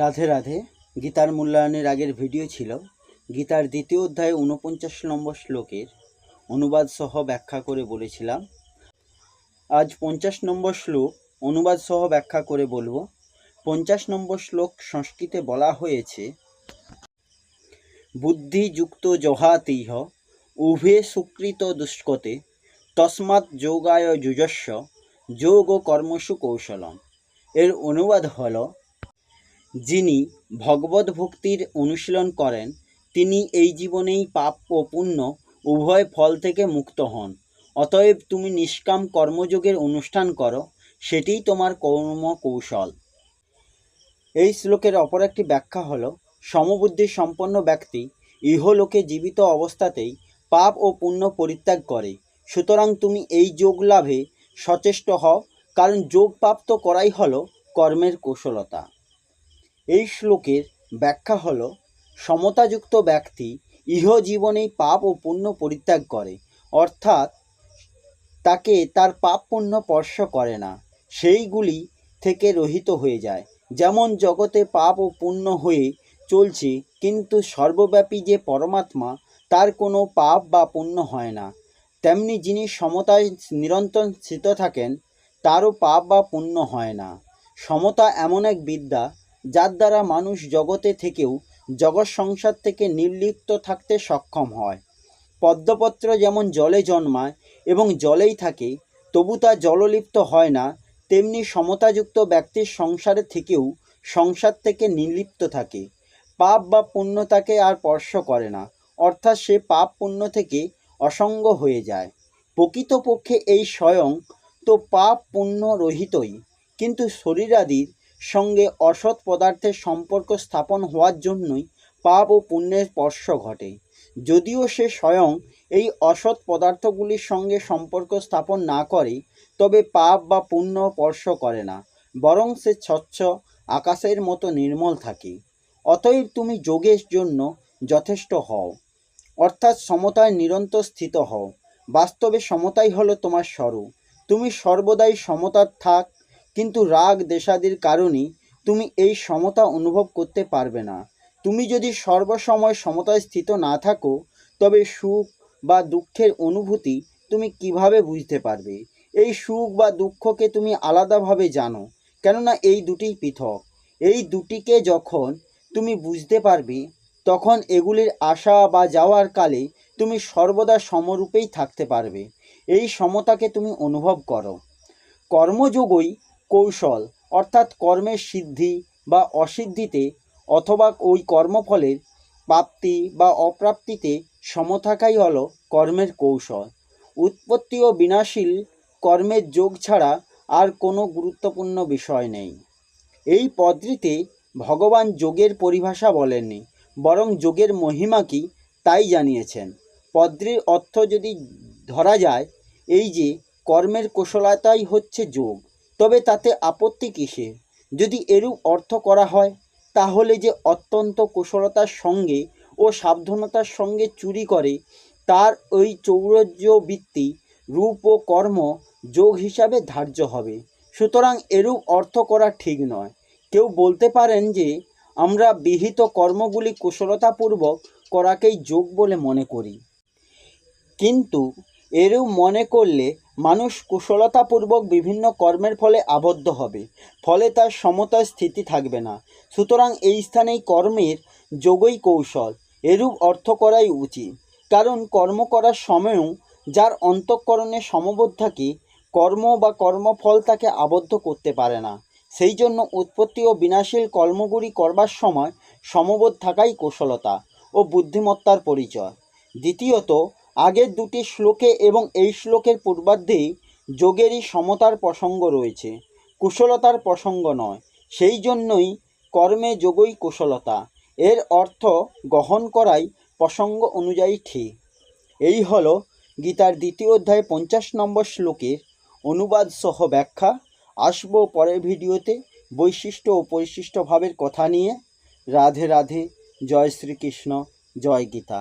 রাধে রাধে। গীতার মূল্যায়নের আগের ভিডিও ছিল গীতার দ্বিতীয় অধ্যায়ে ঊনপঞ্চাশ নম্বর শ্লোকের অনুবাদ সহ ব্যাখ্যা করে বলেছিলাম। আজ পঞ্চাশ নম্বর শ্লোক অনুবাদ সহ ব্যাখ্যা করে বলব। পঞ্চাশ নম্বর শ্লোক সংস্কৃতে বলা হয়েছে বুদ্ধিযুক্ত জহাতিহ, উভে সুকৃত দুষ্কতে, তস্মাৎ যোগায় যুজস্ব, যোগ ও কর্মসু কৌশলম। এর অনুবাদ হলো যিনি ভগবত ভক্তির অনুশীলন করেন, তিনি এই জীবনেই পাপ ও পুণ্য উভয় ফল থেকে মুক্ত হন। অতএব তুমি নিষ্কাম কর্মযোগের অনুষ্ঠান করো, সেটিই তোমার কর্ম কৌশল এই শ্লোকের অপর একটি ব্যাখ্যা হল, সমবুদ্ধি সম্পন্ন ব্যক্তি ইহলোকে জীবিত অবস্থাতেই পাপ ও পুণ্য পরিত্যাগ করে। সুতরাং তুমি এই যোগ লাভে সচেষ্ট হও, কারণ যোগ প্রাপ্ত করাই হলো কর্মের কুশলতা। এই শ্লোকের ব্যাখ্যা হল, সমতাযুক্ত ব্যক্তি ইহ জীবনেই পাপ ও পুণ্য পরিত্যাগ করে, অর্থাৎ তাকে তার পাপ পুণ্য স্পর্শ করে না, সেইগুলি থেকে রহিত হয়ে যায়। যেমন জগতে পাপ ও পুণ্য হয়ে চলছে, কিন্তু সর্বব্যাপী যে পরমাত্মা, তার কোনো পাপ বা পুণ্য হয় না। তেমনি যিনি সমতায় নিরন্তর স্থিত থাকেন, তারও পাপ বা পুণ্য হয় না। সমতা এমন এক বিদ্যা যার দ্বারা মানুষ জগতে থেকেও জগৎ সংসার থেকে নির্লিপ্ত থাকতে সক্ষম হয়। পদ্মপত্র যেমন জলে জন্মায় এবং জলেই থাকে, তবু তা জললিপ্ত হয় না, তেমনি সমতাযুক্ত ব্যক্তির সংসারে থেকেও সংসার থেকে নির্লিপ্ত থাকে। পাপ বা পুণ্য তাকে আর স্পর্শ করে না, অর্থাৎ সে পাপ পুণ্য থেকে অসঙ্গ হয়ে যায়। প্রকৃতপক্ষে এই স্বয়ং তো পাপ পুণ্য রহিতই, কিন্তু শরীরাদির সঙ্গে অসৎ পদার্থের সম্পর্ক স্থাপন হওয়ার জন্যই পাপ ও পুণ্যের স্পর্শ ঘটে। যদিও সে স্বয়ং এই অসৎ পদার্থগুলির সঙ্গে সম্পর্ক স্থাপন না করে, তবে পাপ বা পুণ্য স্পর্শ করে না, বরং সে স্বচ্ছ আকাশের মতো নির্মল থাকে। অতএব তুমি যোগের জন্য যথেষ্ট হও, অর্থাৎ সমতায় নিরন্তর স্থিত হও। বাস্তবে সমতাই হলো তোমার স্বরূপ। তুমি সর্বদাই সমতার থাক কিন্তু রাগ দেশাদির কারণে তুমি এই সমতা অনুভব করতে পারবে না। তুমি যদি সর্বসময় সমতায় স্থিত না থাকো, তবে সুখ বা দুঃখের অনুভূতি তুমি কীভাবে বুঝতে পারবে? এই সুখ বা দুঃখকে তুমি আলাদাভাবে জানো, কেননা এই দুটিই পৃথক। এই দুটিকে যখন তুমি বুঝতে পারবে, তখন এগুলির আসা বা যাওয়ার কালে তুমি সর্বদা সমরূপেই থাকতে পারবে। এই সমতাকে তুমি অনুভব করো। কর্মযোগই কৌশল, অর্থাৎ কর্মের সিদ্ধি বা অসিদ্ধিতে অথবা ওই কর্মফলের প্রাপ্তি বা অপ্রাপ্তিতে সম থাকাই হলো কর্মের কৌশল। উৎপত্তি ও বিনাশীল কর্মের যোগ ছাড়া আর কোনো গুরুত্বপূর্ণ বিষয় নেই। এই পদটিতে ভগবান যোগের পরিভাষা বলেননি, বরং যোগের মহিমা কি তাই জানিয়েছেন। পদ্রির অর্থ যদি ধরা যায়, এই যে কর্মের কুশলতাই হচ্ছে যোগ। তবে তাতে আপত্তি কিসে যদি এরূপ অর্থ করা হয়, তাহলে যে অত্যন্ত কুশলতার সঙ্গে ও সাবধানতার সঙ্গে চুরি করে, তার ওই চৌরজ্য বৃত্তি, রূপ ও কর্ম যোগ হিসাবে ধার্য হবে। সুতরাং এরূপ অর্থ করা ঠিক নয়। কেউ বলতে পারেন যে, আমরা বিহিত কর্মগুলি কুশলতাপূর্বক করাকেই যোগ বলে মনে করি। কিন্তু এরূপ মনে করলে মানুষ কুশলতাপূর্বক বিভিন্ন কর্মের ফলে আবদ্ধ হবে, ফলে তার সমতায় স্থিতি থাকবে না। সুতরাং এই স্থানেই কর্মের যোগই কৌশল, এরূপ অর্থ করাই উচিত। কারণ কর্ম করার সময়ও যার অন্তঃকরণে সমবোধ থাকে, কর্ম বা কর্মফল তাকে আবদ্ধ করতে পারে না। সেই জন্য উৎপত্তি ও বিনাশীল কর্মগুলি করবার সময় সমবোধ থাকাই কুশলতা ও বুদ্ধিমত্তার পরিচয়। দ্বিতীয়ত আগের দুটি শ্লোকে এবং এই শ্লোকের পূর্বার্ধে যোগেরই সমতার প্রসঙ্গ রয়েছে, কুশলতার প্রসঙ্গ নয়। সেই জন্যই কর্মে যোগই কুশলতা। এর অর্থ গ্রহণ করাই প্রসঙ্গ অনুযায়ী ঠিক। এই হল গীতার দ্বিতীয় অধ্যায় পঞ্চাশ নম্বর শ্লোকের অনুবাদ সহ ব্যাখ্যা। আসব পরের ভিডিওতে বৈশিষ্ট্য ও পরিশিষ্ট ভাবের কথা নিয়ে। রাধে রাধে, জয় শ্রীকৃষ্ণ, জয় গীতা।